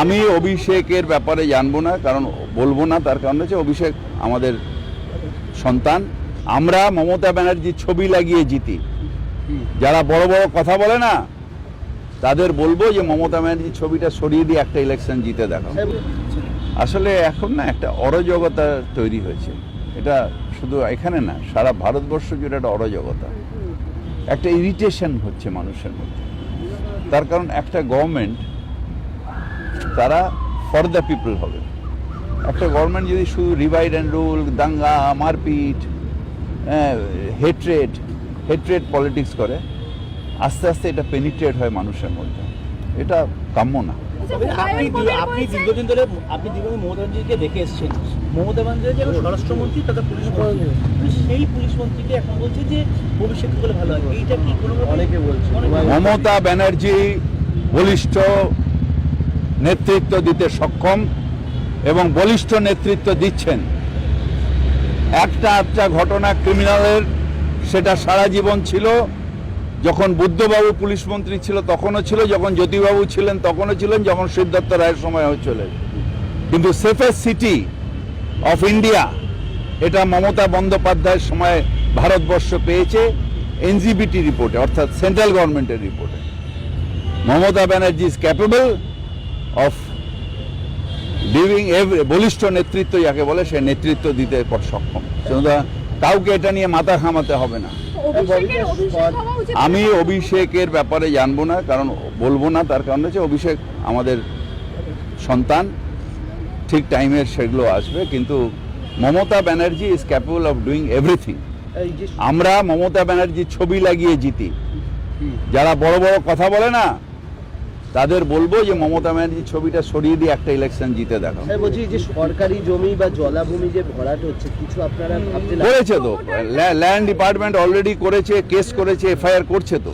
আমি অভিষেকের ব্যাপারে জানব না, কারণ বলব না, তার কারণ হচ্ছে অভিষেক আমাদের সন্তান। আমরা মমতা ব্যানার্জির ছবি লাগিয়ে জিতি। যারা বড় বড় কথা বলে না, তাদের বলব যে মমতা ব্যানার্জির ছবিটা সরিয়ে দিয়ে একটা ইলেকশন জিতে দেখো আসলে এখন না একটা অরাজকতা তৈরি হয়েছে। এটা শুধু এখানে না, সারা ভারতবর্ষ জুড়ে একটা অরাজকতা। একটা ইরিটেশন হচ্ছে মানুষের মধ্যে। তার কারণ একটা গভর্নমেন্ট তারা ফর দ্য পিপল হবে। একটা গভর্নমেন্ট যদি শুধু রিভাইড অ্যান্ড রুল দাঙ্গা মারপিট হেট্রেড হেট্রেড পলিটিক্স করে আস্তে আস্তে এটা পেনিট্রেট হয় মানুষের মধ্যে। এটা কাম্য না। আপনি আপনি দীর্ঘদিন ধরে আপনি দীর্ঘদিন মমতা ব্যানার্জিকে দেখে এসেছেন। মমতা ব্যানার্জি যেন স্বরাষ্ট্রমন্ত্রী তথা পুলিশ মন্ত্রী। কিন্তু সেই পুলিশ মন্ত্রীকে এখন বলছে যে ভবিষ্যৎ হলে ভালো হয়। এইটা কি কোনো অনেকে বলছে। মমতা ব্যানার্জি বলিষ্ঠ নেতৃত্ব দিতে সক্ষম এবং বলিষ্ঠ নেতৃত্ব দিচ্ছেন। একটা আটটা ঘটনা ক্রিমিনালের, সেটা সারা জীবন ছিল। যখন বুদ্ধবাবু পুলিশ মন্ত্রী ছিল, তখনও ছিল। যখন জ্যোতিবাবু ছিলেন, তখনও ছিলেন। যখন সিদ্ধার্থ রায়ের সময় চলে। কিন্তু সেফেস্ট সিটি অফ ইন্ডিয়া, এটা মমতা বন্দ্যোপাধ্যায়ের সময় ভারতবর্ষ পেয়েছে এনজিবিটি রিপোর্টে, অর্থাৎ সেন্ট্রাল গভর্নমেন্টের রিপোর্টে। Mamata Banerjee is capable of living বলিষ্ঠ নেতৃত্ব যাকে বলে সে নেতৃত্ব দিতে পর সক্ষম। সুতরাং কাউকে এটা নিয়ে মাথা ঘামাতে হবে না। আমি অভিষেকের ব্যাপারে জানব না কারণ বলব না তার কারণ হচ্ছে অভিষেক আমাদের সন্তান। ঠিক টাইমে সেগুলো আসবে কিন্তু Mamata Banerjee is capable of doing everything আমরা মমতা ব্যানার্জির ছবি লাগিয়ে জিতি। যারা বড় বড় কথা বলে না তাদের বলব যে মমতা ব্যানার্জির ছবিটা সরিয়ে দিয়ে একটা ইলেকশন জিতে দেখো বলছি যে সরকারি জমি বা জলাভূমি যে ভরাট হচ্ছে কিছু আপনারা করেছে তো। ল্যান্ড ডিপার্টমেন্ট অলরেডি করেছে কেস করেছে এফআইআর করছে তো।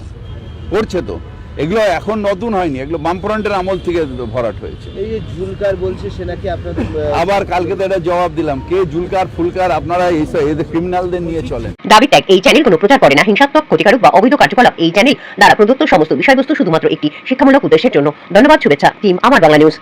করছে তো। এগুলো এখন নতুন হয়নি এগুলো বামফ্রন্টের আমল থেকে ভরাট হয়েছে। এই যে ঝুলকার বলছে সে নাকি আপনাদের আবার কালকে তো এটা জবাব দিলাম কে ঝুলকার ফুলকার আপনারা এইসব এদের ক্রিমিনালদের নিয়ে চলেন। দাবি ত্যাগ এই চ্যানেল কোনো প্রচার করে না হিংসাত্মক ক্ষতিকারক বা অবৈধ কার্যকলাপ এই চ্যানেল দ্বারা প্রদত্ত সমস্ত বিষয়বস্তু শুধুমাত্র একটি শিক্ষামূলক উদ্দেশ্যের জন্য। ধন্যবাদ শুভেচ্ছা টিম আমার বাংলা নিউজ